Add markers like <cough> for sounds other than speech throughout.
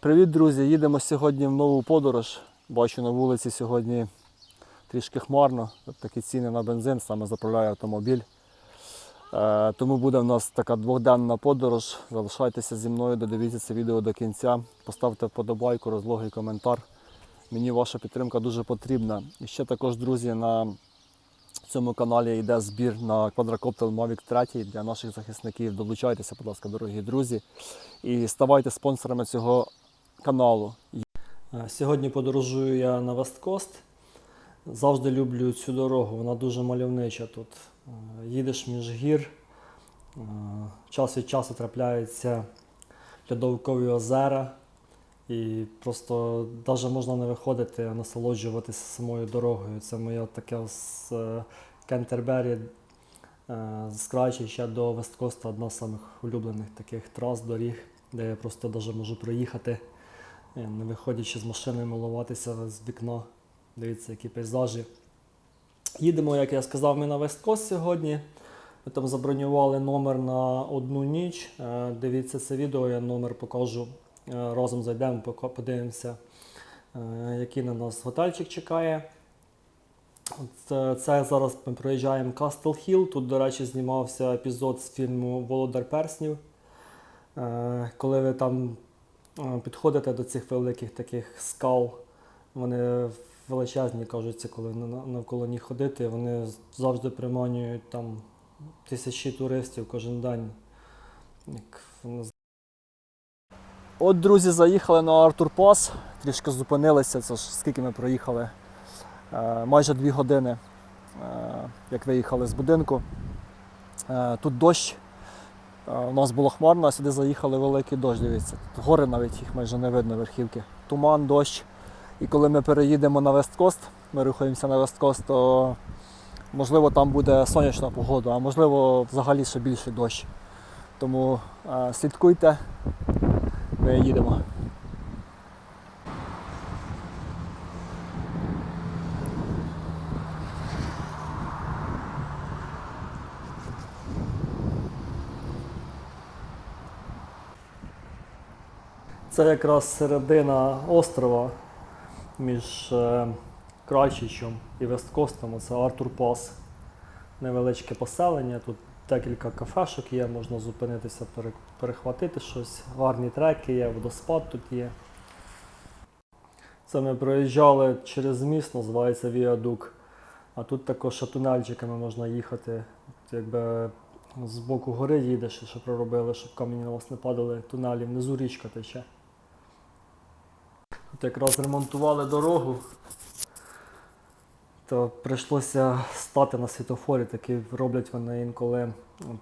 Привіт, друзі! Їдемо сьогодні в нову подорож. Бачу на вулиці сьогодні трішки хмарно. Такі ціни на бензин, саме заправляє автомобіль. Е, тому буде в нас така двохденна подорож. Залишайтеся зі мною, додивіться це відео до кінця. Поставте вподобайку, розлогий коментар. Мені ваша підтримка дуже потрібна. І ще також, друзі, на цьому каналі йде збір на квадрокоптер Mavic 3 для наших захисників. Долучайтеся, будь ласка, дорогі друзі, і ставайте спонсорами цього каналу. Е, Сьогодні подорожую я на Весткост. Завжди люблю цю дорогу, вона дуже мальовнича тут. Е, Їдеш між гір, е, час від часу трапляються льодовикові озера, і просто навіть можна не виходити, а насолоджуватися самою дорогою. Це моя таке з Кентербері з Крайчича до Весткоста одна з самих улюблених таких трас, доріг, де я просто навіть можу проїхати. Е, Не виходячи з машини, милуватися з вікна. Дивіться, які пейзажі. Їдемо, як я сказав, ми на Весткост сьогодні. Ми там забронювали номер на одну ніч. Е, Дивіться це відео, я номер покажу. Е, Разом зайдемо, подивимося, який на нас готельчик чекає. Це, це зараз ми проїжджаємо Кастл Хіл. Тут, до речі, знімався епізод з фільму Володар Перснів. Коли ви там підходите до цих великих таких скал, вони величезні, кажуться, коли навколо них ходити, вони завжди приманюють там тисячі туристів кожен день. Як От, друзі, заїхали на Артур Пас, трішки зупинилися. Це ж скільки ми проїхали? Е, майже дві години, е, як виїхали з будинку. Е, тут дощ. Е, у нас було хмарно, а сюди заїхали великий дощ. Дивіться. Тут гори навіть їх майже не видно, верхівки. Туман, дощ. І коли ми переїдемо на Весткост, ми рухаємося на Весткост, то можливо там буде сонячна погода, а можливо взагалі ще більший дощ. Тому е, слідкуйте, ми їдемо. Це якраз середина острова між е, Крайчичем і Весткостом. Це Артур Пас. Невеличке поселення. Тут декілька кафешок є, можна зупинитися, перехватити щось. Гарні треки є, водоспад тут є. Це ми проїжджали через міст, називається Віадук. А тут також тунельчиками можна їхати. От Якби з боку гори їдеш, що проробили, щоб камені на вас не падали, тунелі, внизу річка тече. Тут якраз ремонтували дорогу, то прийшлося стати на світофорі. Такі роблять вони інколи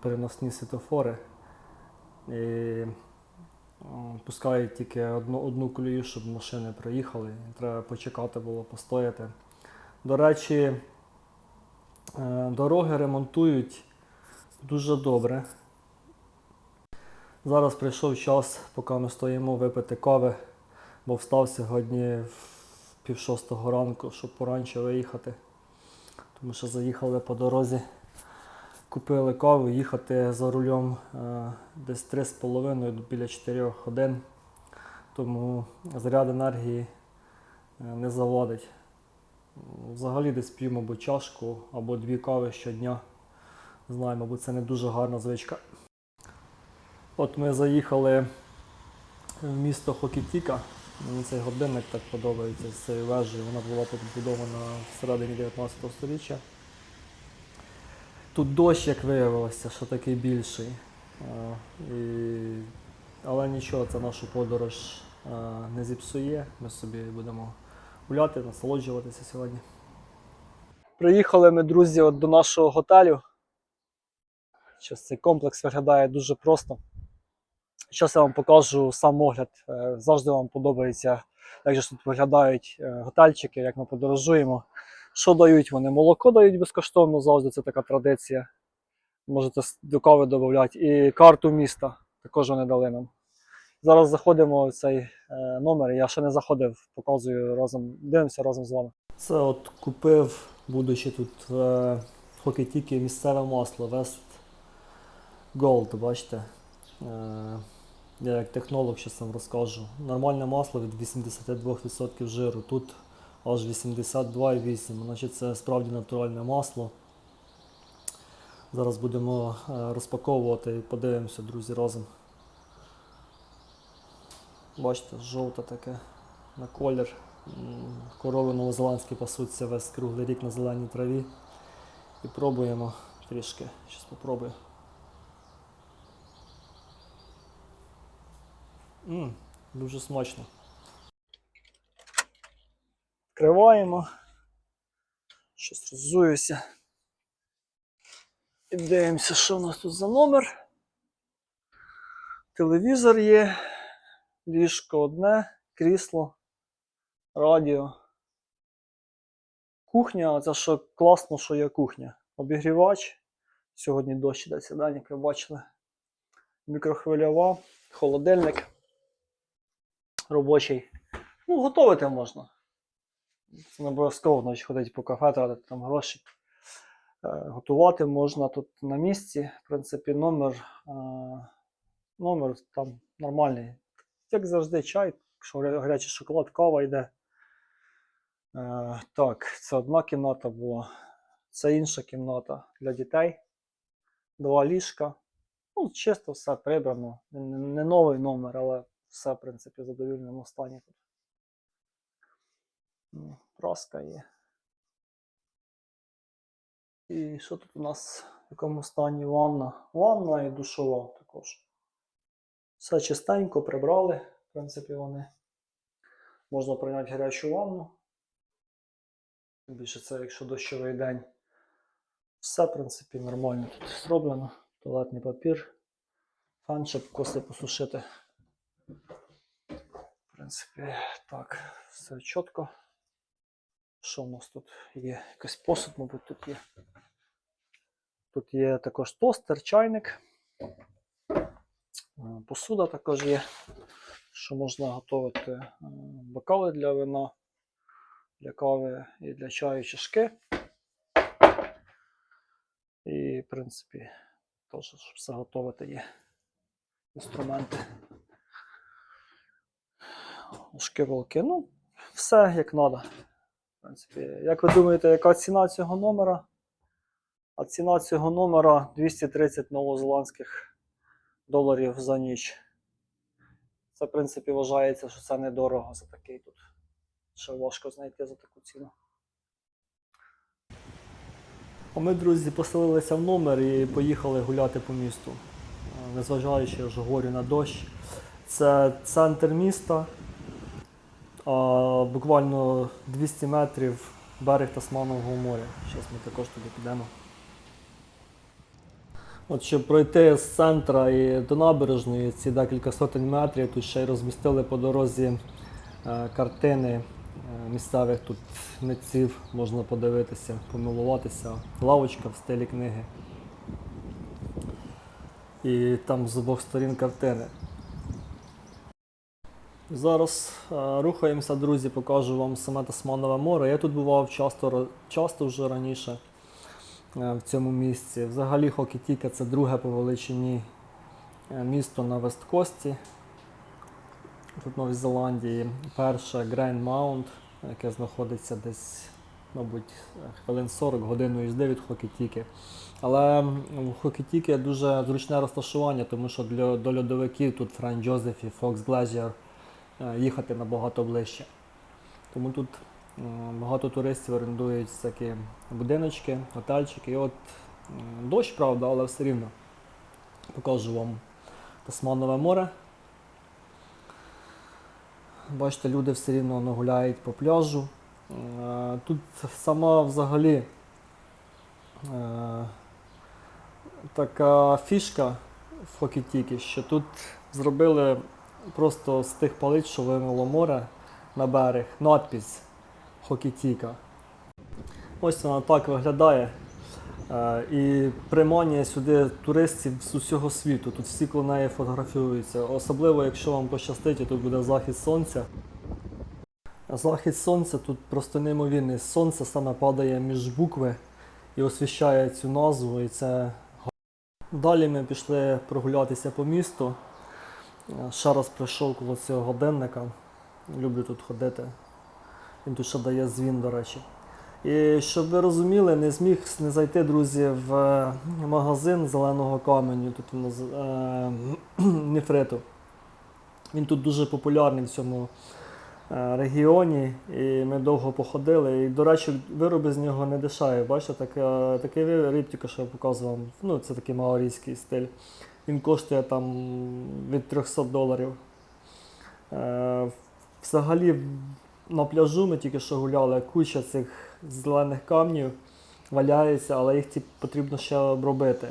переносні світофори. І пускають тільки одну, одну колію, щоб машини проїхали. Треба почекати було, постояти. До речі, е, дороги ремонтують дуже добре. Зараз прийшов час, поки ми стоїмо випити кави, бо встав сьогодні в пів шостого ранку, щоб поранче виїхати. Тому що заїхали по дорозі, купили каву, їхати за рулем е, десь 3,5 біля 4 годин. Тому заряд енергії е, не заводить. Взагалі десь п'ю, мабуть, чашку або дві кави щодня. Знаю, мабуть, це не дуже гарна звичка. От ми заїхали в місто Хокітіка. Мені цей годинник так подобається з цією вежею. Вона була побудована всередині 19 століття. Тут дощ, як виявилося, що такий більший. І... Але нічого, це нашу подорож не зіпсує. Ми собі будемо гуляти, насолоджуватися сьогодні. Приїхали ми, друзі, от до нашого готелю. Щось цей комплекс виглядає дуже просто. Зараз я вам покажу сам огляд. Е, Завжди вам подобається, як же тут виглядають е, готельчики, як ми подорожуємо. Що дають вони? Молоко дають безкоштовно, завжди це така традиція. Можете до кави додати. І карту міста також вони дали нам. Зараз заходимо в цей е, номер. Я ще не заходив, показую разом, дивимося разом з вами. Це от купив, будучи тут в Хокітікі, місцеве масло West Gold, бачите. Я як технолог щось вам розкажу. Нормальне масло від 82% жиру. Тут аж 82,8. Значить, це справді натуральне масло. Зараз будемо е, розпаковувати і подивимося, друзі, разом. Бачите, жовте таке на колір. Корови новозеландські пасуться весь круглий рік на зеленій траві. І пробуємо трішки. Щас попробую. М, дуже смачно. Відкриваємо. Щось роззуюся. І дивимося, що у нас тут за номер. Телевізор є, ліжко одне, крісло, радіо. Кухня, це що класно, що є кухня. Обігрівач. Сьогодні дощ іде сідань, як ви бачили. Мікрохвильова, холодильник робочий. Ну, готувати можна. Це не обов'язково значить, ходити по кафе, тратити там гроші. Е, Готувати можна тут на місці. В принципі, номер, е, номер там нормальний. Як завжди, чай, якщо гарячий шоколад, кава йде. Е, Так, це одна кімната була. Це інша кімната для дітей. Два ліжка. Ну, чисто все прибрано. Не, не новий номер, але все, в принципі, в задовільному стані тут. Праска є. І що тут у нас в якому стані ванна? Ванна і душова також. Все чистенько прибрали, в принципі, вони. Можна прийняти гарячу ванну. Більше це, якщо дощовий день. Все, в принципі, нормально тут зроблено. Туалетний папір. Фен, щоб коси посушити. В принципі, так, все чітко. Що в нас тут є? Якийсь посуд, мабуть, тут є. Тут є також тостер, чайник. Е, Посуда також є, що можна готувати е, бокали для вина, для кави і для чаю чашки. І, в принципі, теж щоб все готувати є інструменти. Ложки. Ну, все як треба. В принципі, як ви думаєте, яка ціна цього номера? А ціна цього номера 230 новозеландських доларів за ніч. Це, в принципі, вважається, що це недорого за такий тут. Ще важко знайти за таку ціну. А ми, друзі, поселилися в номер і поїхали гуляти по місту. Е, Незважаючи, я вже на дощ. Це центр міста. Буквально 200 метрів берег Тасманового моря. Зараз ми також туди підемо. От щоб пройти з центра і до набережної ці декілька сотень метрів, тут ще й розмістили по дорозі е, картини е, місцевих тут митців, можна подивитися, помилуватися. Лавочка в стилі книги. І там з обох сторін картини. Зараз е, рухаємося, друзі, покажу вам саме Тасманове море. Я тут бував часто, часто вже раніше е, в цьому місці. Взагалі Хокітіка це друге по величині е, місто на Весткості. Тут в Новій Зеландії. Перше Грейн Маунт, яке знаходиться десь, мабуть, хвилин 40 годину їзди від Хокітіки. Але в Хокітіки дуже зручне розташування, тому що для, до льодовиків тут Фран Джозеф і Фокс Глезіар їхати набагато ближче. Тому тут е, багато туристів орендують всякі будиночки, готельчики. І от дощ, правда, але все рівно покажу вам Тасманове море. Бачите, люди все рівно воно гуляють по пляжу. Е, Тут сама взагалі е, така фішка в Хокітікі, що тут зробили просто з тих палиць, що вимило море на берег, надпись Хокітіка. Ось вона так виглядає. Е, І приманює сюди туристів з усього світу. Тут всі коло неї фотографуються. Особливо, якщо вам пощастить, тут буде захід сонця. Захід сонця тут просто неймовірний. Сонце саме падає між букви і освіщає цю назву. І це... Далі ми пішли прогулятися по місту. Е, Ще раз прийшов коло цього годинника. Люблю тут ходити. Він тут ще дає дзвін, до речі. І щоб ви розуміли, не зміг не зайти, друзі, в е, магазин зеленого каменю, тут він наз- е, <clears throat> нефриту. Він тут дуже популярний в цьому е, регіоні, і ми довго походили. І, до речі, вироби з нього не дешеві. Бачите, така, такий риб, тільки що я показував. Ну, це такий маорійський стиль. Він коштує там від 300 доларів. Е, взагалі, на пляжу ми тільки що гуляли, куча цих зелених камнів валяється, але їх потрібно ще обробити.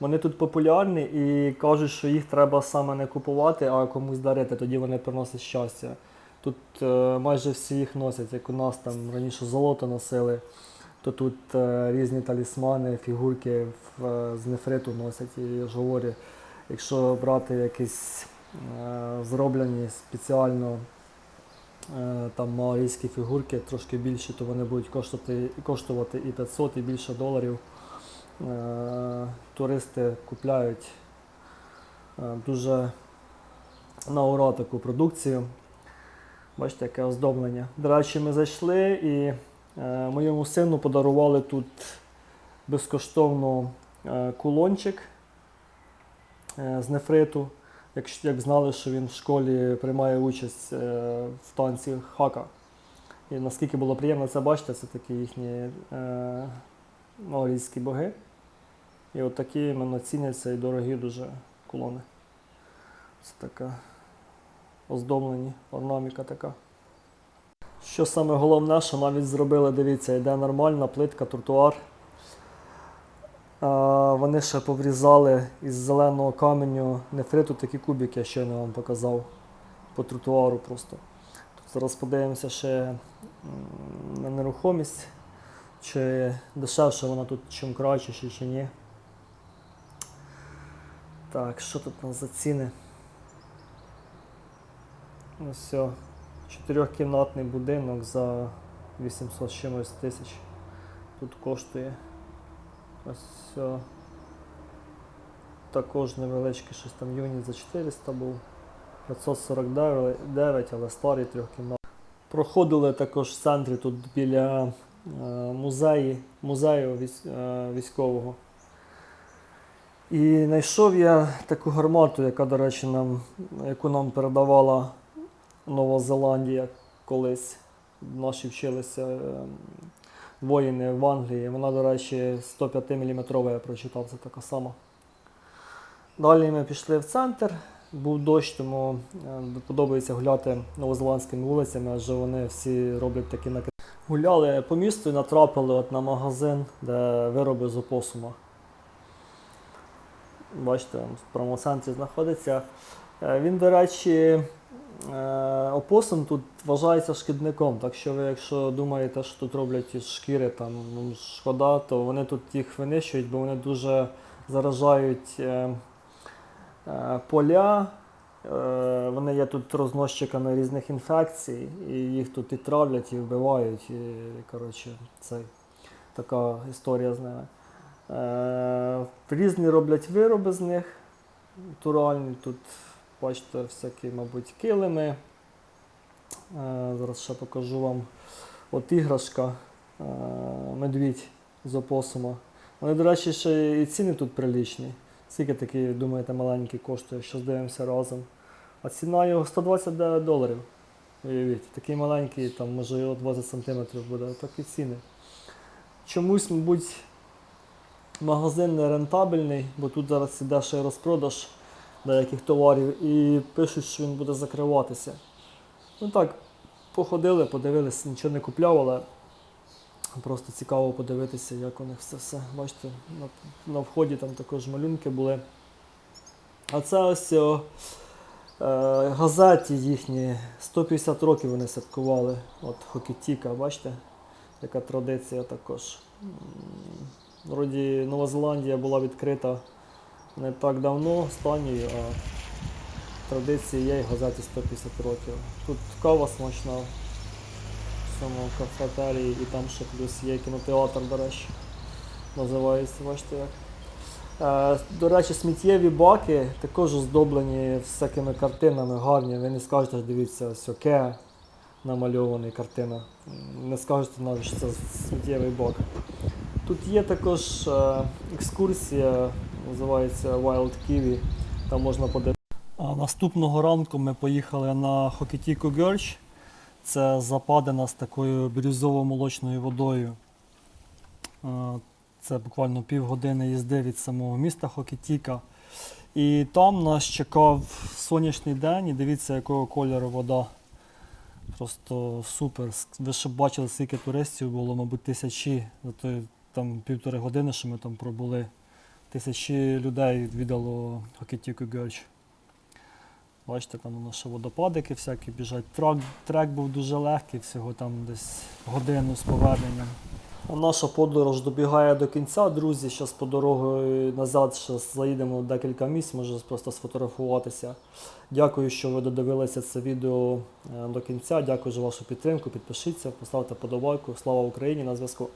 Вони тут популярні і кажуть, що їх треба саме не купувати, а комусь дарити, тоді вони приносять щастя. Тут е, майже всі їх носять, як у нас там раніше золото носили, то тут е, різні талісмани, фігурки е, з нефриту носять. І я ж говорю, якщо брати якісь е, зроблені спеціально там маорійські фігурки, трошки більші, то вони будуть коштувати, коштувати і 500, і більше доларів. Туристи купляють дуже на ура таку продукцію. Бачите, яке оздоблення. До речі, ми зайшли і моєму сину подарували тут безкоштовно е, кулончик е, з нефриту. Якщо як знали, що він в школі приймає участь е, в танці хака. І наскільки було приємно це бачити, це такі їхні е, боги. І от такі іменно ціняться і дорогі дуже кулони. Це така оздоблені, орнаміка така. Що саме головне, що навіть зробили, дивіться, йде нормальна плитка, тротуар. Вони ще поврізали із зеленого каменю нефриту такі кубики, я щойно вам показав по тротуару просто. Тут зараз подивимося ще на нерухомість, чи дешевше вона тут, чим краще, чи, чи ні. Так, що тут у за ціни? Ось все. Чотирьохкімнатний будинок за 800 з чимось тисяч. Тут коштує. Ось все. Також невеличкий щось там юніт за 400 був. 549, але старий трьохкімнатний. Проходили також в центрі тут біля е, музеї, музею е, військового. І знайшов я таку гармату, яка, до речі, нам, яку нам передавала Нова Зеландія колись. Наші вчилися е, воїни в Англії. Вона, до речі, 105 мм я прочитав, це така сама. Далі ми пішли в центр. Був дощ, тому е, подобається гуляти новозеландськими вулицями, адже вони всі роблять такі накриття. Гуляли по місту і натрапили от на магазин, де вироби з опосума. Бачите, в промоцентрі знаходиться. Е, Він, до речі, опосум тут вважається шкідником. Так що ви, якщо думаєте, що тут роблять із шкіри там ну, шкода, то вони тут їх винищують, бо вони дуже заражають е, е, поля. Е, Вони є тут розносчиками різних інфекцій, і їх тут і травлять, і вбивають. І, коротше, це така історія з ними. Е, різні роблять вироби з них. Натуральні. Тут, бачите, всякі, мабуть, килими. Е, зараз ще покажу вам от іграшка, е, медвідь з опосума. Вони, до речі, ще і ціни тут прилічні. Скільки такий, думаєте, маленький коштує, що здивимося разом. А ціна його 129 доларів. Уявіть, такий маленький, там, може його 20 см буде, такі ціни. Чомусь, мабуть, магазин не рентабельний, бо тут зараз іде ще розпродаж деяких товарів і пишуть, що він буде закриватися. Ну так, походили, подивилися, нічого не купляв, але просто цікаво подивитися, як у них це все. Бачите, на, на вході там також малюнки були. А це ось о, е, газеті їхні, 150 років вони святкували. От Хокітіка, бачите, яка традиція також. Вроді Нова Зеландія була відкрита не так давно, останньою, а традиції є і газеті 150 років. Тут кава смачна в цьому кафетерії і там ще плюс є кінотеатр, до речі. Називається, бачите як. Е, До речі, сміттєві баки також оздоблені всякими картинами гарні. Ви не скажете, дивіться, ось оке намальований картина. Не скажете навіть, що це сміттєвий бак. Тут є також е, екскурсія, називається Wild Kiwi. Там можна подивитися. Наступного ранку ми поїхали на Хокетіку Герч. Це западина з такою бірюзово-молочною водою. Це буквально півгодини їзди від самого міста Хокетіка. І там нас чекав сонячний день, і дивіться, якого кольору вода. Просто супер. Ви ще бачили, скільки туристів було, мабуть, тисячі. За той там півтори години, що ми там пробули. Тисячі людей відвідало Хокетіку Герч. Бачите, там у нас ще водопадики всякі біжать. Трак, трек був дуже легкий, всього там десь годину з поверненням. А Наша подорож добігає до кінця, друзі. Зараз по дорогою назад ще заїдемо декілька місць, може просто сфотографуватися. Дякую, що ви додивилися це відео е, до кінця. Дякую за вашу підтримку. Підпишіться, поставте подобайку. Слава Україні на зв'язку.